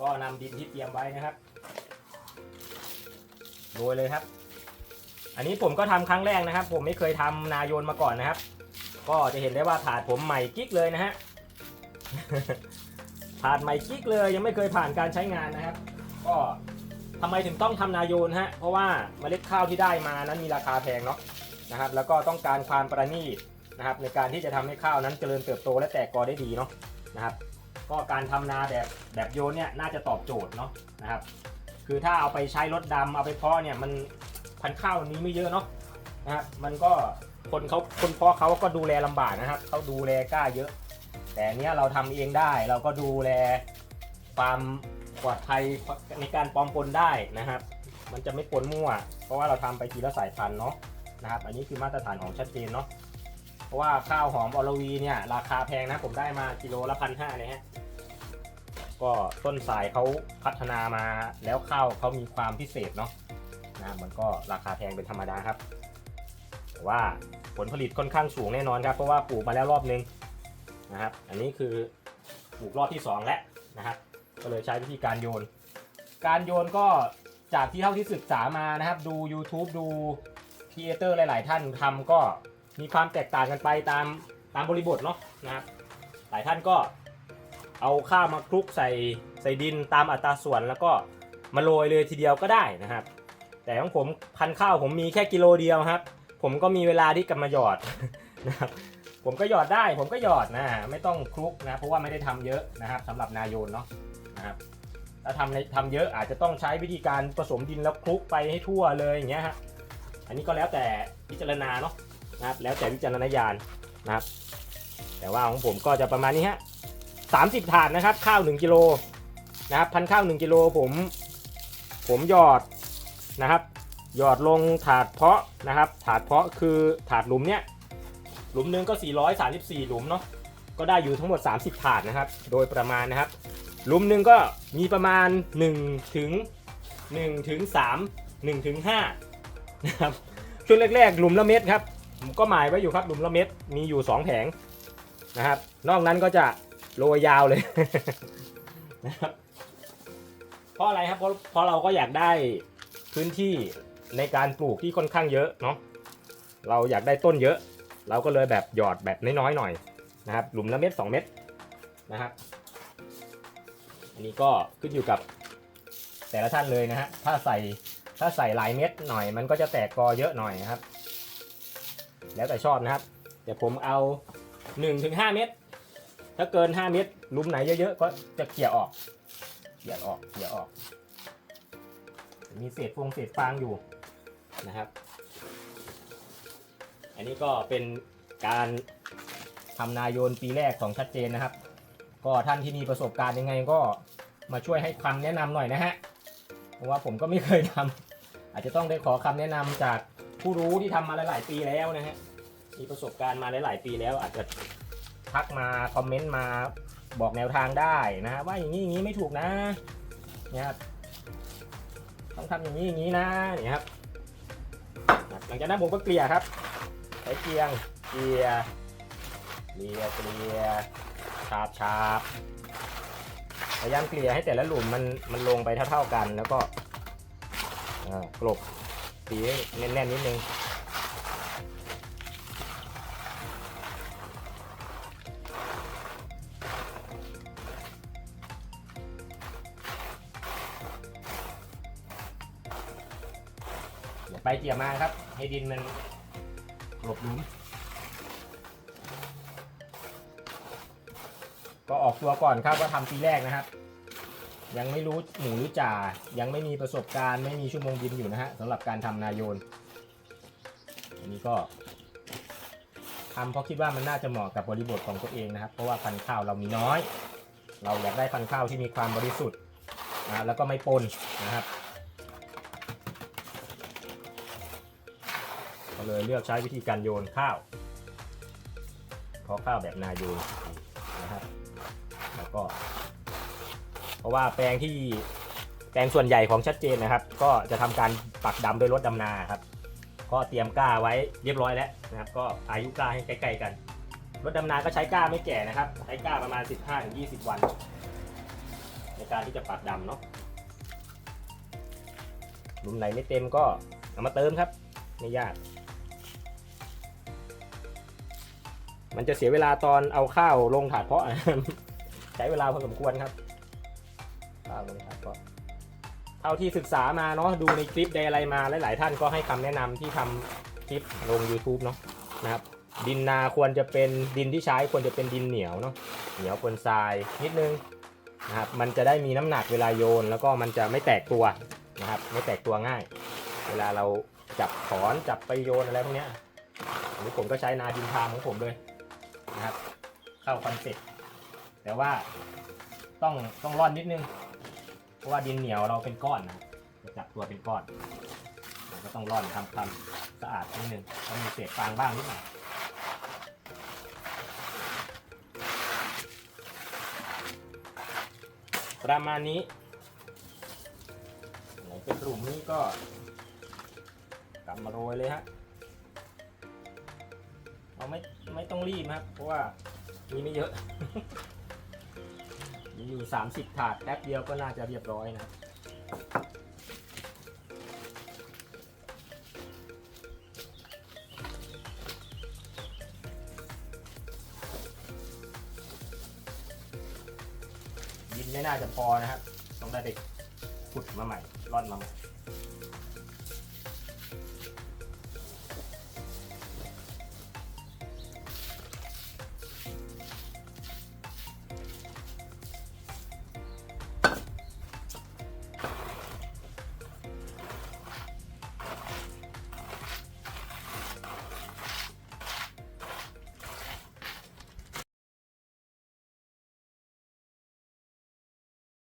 ก็นำดินที่เตรียมไว้นะครับโรยเลยครับ อันนี้ผมก็ทำครั้งแรกนะครับ ผมไม่เคยทำนาโยนมาก่อนนะครับ ก็จะเห็นได้ว่าถาดผมใหม่กิ๊กเลยนะฮะถาดใหม่กิ๊กเลยยังไม่เคยผ่านการใช้งานนะครับ ก็ทำไมถึงต้องทำนาโยนฮะเพราะว่าเมล็ดข้าวที่ได้มานั้นมีราคาแพงเนาะนะครับ แล้วก็ต้องการความประณีตนะครับ ในการที่จะทำให้ข้าวนั้นเจริญเติบโตและแตกกอได้ดีเนาะนะครับ ก็การทำนาแบบแบบโยนเนี่ยน่าจะตอบโจทย์เนาะนะครับ คือถ้าเอาไปใช้รถดำเอาไปเพาะเนี่ยมันพันข้าวมันมีไม่เยอะเนาะนะครับมันก็คนเขาคนเพาะเขาก็ดูแลลำบากนะครับเขาดูแลกล้าเยอะ แต่เนี้ยเราทำเองได้เราก็ดูแลความปลอดภัยในการปลอมปนได้นะครับ มันจะไม่ปนมั่ว เพราะว่าเราทำไปทีละสายพันธุ์เนาะนะครับ อันนี้คือมาตรฐานของชัดเจนเนาะ เพราะว่าข้าวหอมอรวีเนี่ยราคาแพงนะผมได้มากิโลละพันห้าเลยฮะก็ต้นสายเขาพัฒนามาแล้วข้าวเขามีความพิเศษเนาะนะมันก็ราคาแพงเป็นธรรมดาครับ แต่ว่าผลผลิตค่อนข้างสูงแน่นอนครับ เพราะว่าปลูกมาแล้วรอบนึงนะครับ อันนี้คือปลูกรอบที่ 2 แล้วนะครับ ก็เลยใช้วิธีการโยน การโยนก็จากที่เท่าที่ศึกษามานะครับ ดู YouTube ดูครีเอเตอร์หลาย ๆ ท่านทำก็ มีความแตกต่างกันไปตามตามบริบทเนาะนะครับหลายท่านก็เอาข้าวมาคลุกใส่ใส่ดินตามอัตราส่วนแล้วก็มาโรยเลยทีเดียวก็ได้นะครับ แต่ของผมพันข้าวผมมีแค่กิโลเดียวครับ ผมก็มีเวลาที่กำมาหยอดนะครับผมก็หยอดได้ ผมก็หยอดนะไม่ต้องคลุกนะเพราะว่าไม่ได้ทำเยอะนะครับสำหรับนายโยนเนาะนะครับถ้าทำในทำเยอะอาจจะต้องใช้วิธีการผสมดินแล้วคลุกไปให้ทั่วเลยอย่างเงี้ยฮะอันนี้ก็แล้วแต่พิจารณาเนาะ นะครับ แล้วแต่วิจารณญาณนะครับ แต่ว่าของผมก็จะประมาณนี้ฮะสามสิบถาดนะครับ ข้าว 1กิโลนะครับพันข้าว 1กิโลผม ผมหยอดนะครับ หยอดลงถาดเพาะนะครับ ถาดเพาะคือถาดหลุมเนี้ยหลุมหนึ่งก็ 434 หลุมเนาะก็ได้อยู่ทั้งหมด 30 ถาดนะครับ โดยประมาณนะครับ หลุมหนึ่งก็มีประมาณ1ถึง1ถึง3 1ถึง5นะครับช่วงแรกๆ หลุมละเม็ดครับ ผมก็หมายไว้อยู่ครับหลุมละเม็ดมีอยู่ 2 แผงนะครับ นอกนั้นก็จะโรยยาวเลยนะครับเพราะอะไรครับเพราะเพราะเราก็อยากได้พื้นที่ในการปลูกที่ค่อนข้างเยอะเนาะเราอยากได้ต้นเยอะ เราก็เลยแบบหยอดแบบน้อยๆหน่อยนะครับ หลุมละเม็ด2 เม็ดนะครับอันนี้ก็ขึ้นอยู่กับแต่ละท่านเลยนะฮะถ้าใส่ถ้าใส่หลายเม็ดหน่อย มันก็จะแตกกอเยอะหน่อยนะครับ แล้วแต่ชอบนะครับ เดี๋ยวผมเอา 1-5ถึงเม็ดถ้าเกิน 5 เม็ดลุมไหนเยอะๆ ก็จะเขี่ยออกเขี่ยออกเขี่ยออก มีเศษฟงเศษฟางอยู่นะครับ อันนี้ก็เป็นการทำนายโยนปีแรกของชัดเจนนะครับ ก็ท่านที่มีประสบการณ์ยังไงก็มาช่วยให้คำแนะนำหน่อยนะฮะ เพราะว่าผมก็ไม่เคยทำอาจจะต้องได้ขอคำแนะนำจาก ผู้รู้ที่ทำมาหลาย ๆ ปีแล้วนะฮะมีประสบการณ์มาหลาย ๆ ปีแล้ว อาจจะทักมาคอมเมนต์มาบอกแนวทางได้นะฮะว่าอย่างนี้อย่างนี้ไม่ถูกนะเนี่ยครับต้องทำอย่างนี้อย่างนี้นะเนี่ยครับหลังจากนั้นผมก็เกลี่ยครับใช้เกียงเกลี่ยเกลี่ยเกลี่ยฉาบฉาบพยายามเกลี่ยให้แต่ละหลุมมันมันลงไปเท่า ๆกันแล้วก็กลบ ตีแน่นๆนิดนึงไปเกี่ยมาครับ ให้ดินมันกลบหลุมก็ออกตัวก่อนครับว่าทำปีแรกนะครับ ยังไม่รู้หนูหรือจ่า ยังไม่มีประสบการณ์ไม่มีชั่วโมงบินอยู่นะฮะสำหรับการทำนายโยน อันนี้ก็ทำเพราะคิดว่ามันน่าจะเหมาะกับบริบทของตัวเองนะครับ เพราะว่าพันธุ์ข้าวเรามีน้อย เราอยากได้พันธุ์ข้าวที่มีความบริสุทธิ์นะแล้วก็ไม่ปนนะครับก็เลยเลือกใช้วิธีการโยนข้าวเพราะข้าวแบบนาโยนนะครับแล้วก็ เพราะว่าแปลงที่แปลงส่วนใหญ่ของชัดเจนนะครับ ก็จะทำการปักดำด้วยรถดำนาครับ ก็เตรียมกล้าไว้เรียบร้อยแล้วนะครับ ก็อายุกล้าให้ใกล้ๆกัน รถดำนาก็ใช้กล้าไม่แก่นะครับ ใช้กล้าประมาณ 15-20 วัน ในการที่จะปักดำเนาะหลุมไหนไม่เต็มก็เอามาเติมครับไม่ยาก มันจะเสียเวลาตอนเอาข้าวลงถาดเพาะใช้เวลาพอสมควรครับ ข้าวลงถาดเพาะเท่าที่ศึกษามาเนาะดูในคลิปใดอะไรมาหลาย ๆ ท่านก็ให้คำแนะนำที่ทำคลิปลง YouTube เนาะนะครับดินนาควรจะเป็นดินที่ใช้ควรจะเป็นดินเหนียวเนาะเหนียวปนทรายนิดนึงนะครับมันจะได้มีน้ำหนักเวลาโยน แล้วก็มันจะไม่แตกตัวนะครับไม่แตกตัวง่าย เวลาเราจับถอนจับไปโยนอะไรพวกเนี้ยอันนี้ผมก็ใช้นาดินทามของผมเลยนะครับเข้าคอนเซ็ปต์แต่ว่าต้องต้องร่อนนิดนึง เพราะว่าดินเหนียวเราเป็นก้อนนะจะจับตัวเป็นก้อนเราก็ต้องร่อนทำความสะอาดนิดนึงต้องมีเศษฟางบ้างนิดหน่อยประมาณนี้ไหนเป็นกลุ่มนี้ก็กำมาโรยเลยฮะเราไม่ไม่ต้องรีบนะครับ เพราะว่ามีไม่เยอะ อยู่ 30 ถาดแป๊บเดียวก็น่าจะเรียบร้อยนะ ยินไม่น่าจะพอนะครับ ต้องได้ไปขุดมาใหม่ร่อนมาใหม่